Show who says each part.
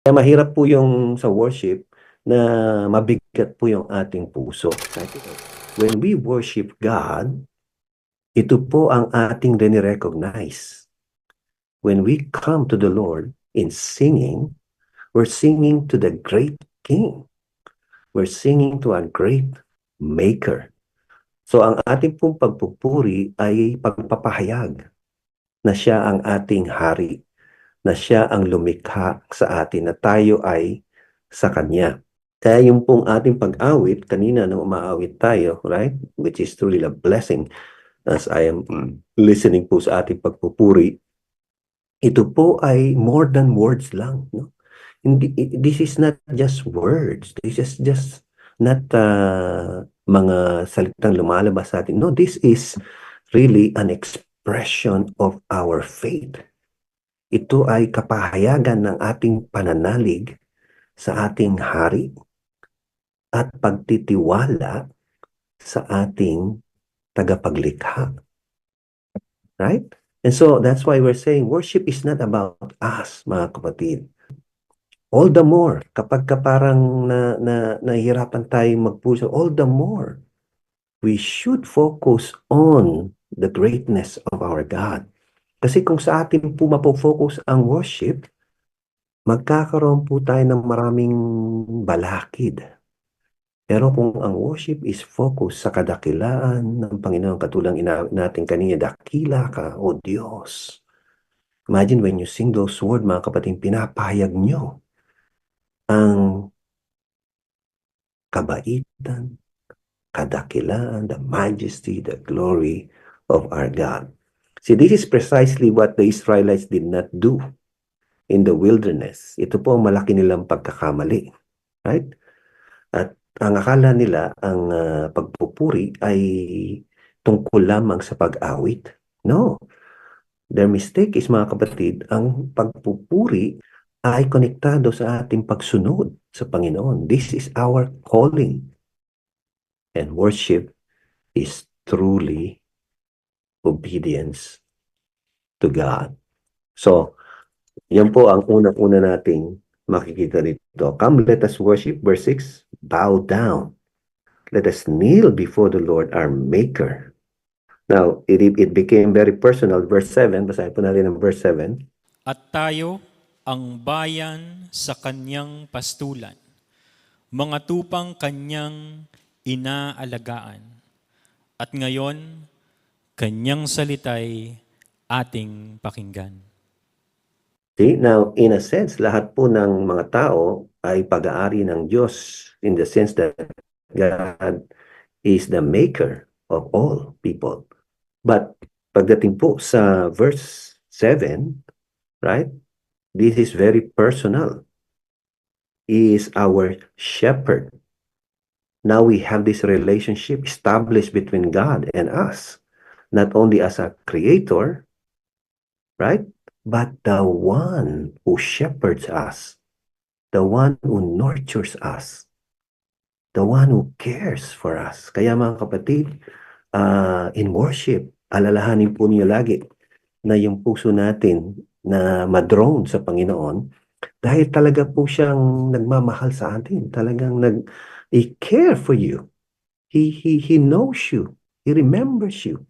Speaker 1: Kaya mahirap po yung sa worship na mabigat po yung ating puso. When we worship God, ito po ang ating recognize. When we come to the Lord in singing, we're singing to the great King. We're singing to a great Maker. So ang ating pong pagpupuri ay pagpapahayag na siya ang ating hari, na siya ang lumikha sa atin, na tayo ay sa Kanya. Kaya yung pong ating pag-awit, kanina nung umaawit tayo, right? Which is truly a blessing as I am listening po sa ating pagpupuri. Ito po ay more than words lang. No? This is not just words. This is just not uh, mga salitang lumalabas sa atin. No, this is really an expression of our faith. Ito ay kapahayagan ng ating pananalig sa ating hari at pagtitiwala sa ating tagapaglikha. Right? And so that's why we're saying worship is not about us, mga kapatid. All the more, kapag ka parang na, na, nahihirapan tayong magpuso, all the more, we should focus on the greatness of our God. Kasi kung sa atin po mapofocus ang worship, magkakaroon po tayo ng maraming balakid. Pero kung ang worship is focus sa kadakilaan ng Panginoon, katulang ina natin kanina, dakila ka, O Diyos. Imagine when you sing those words, mga kapatid, pinapahayag nyo ang kabaitan, kadakilaan, the majesty, the glory of our God. See, this is precisely what the Israelites did not do in the wilderness. Ito po ang malaki nilang pagkakamali. Right? At ang akala nila, ang uh, pagpupuri ay tungkol lamang sa pag-awit. No. Their mistake is, mga kapatid, ang pagpupuri ay konektado sa ating pagsunod sa Panginoon. This is our calling. And worship is truly obedience to God. So, yan po ang unang-una nating makikita dito. Come, let us worship. Verse 6, bow down. Let us kneel before the Lord our Maker. Now, it, it became very personal. Verse 7, basahin po natin ang verse 7.
Speaker 2: At tayo ang bayan sa kanyang pastulan, mga tupang kanyang inaalagaan. At ngayon, kanyang salitay ating pakinggan.
Speaker 1: See, now, in a sense, lahat po ng mga tao ay pag-aari ng Diyos in the sense that God is the maker of all people. But pagdating po sa verse 7, right? This is very personal. He is our shepherd. Now we have this relationship established between God and us, not only as a creator, right? But the one who shepherds us, the one who nurtures us, the one who cares for us. Kaya mga kapatid, uh, in worship, alalahanin po niyo lagi na yung puso natin na madrone sa Panginoon dahil talaga po siyang nagmamahal sa atin. Talagang nag he care for you. He he he knows you. He remembers you.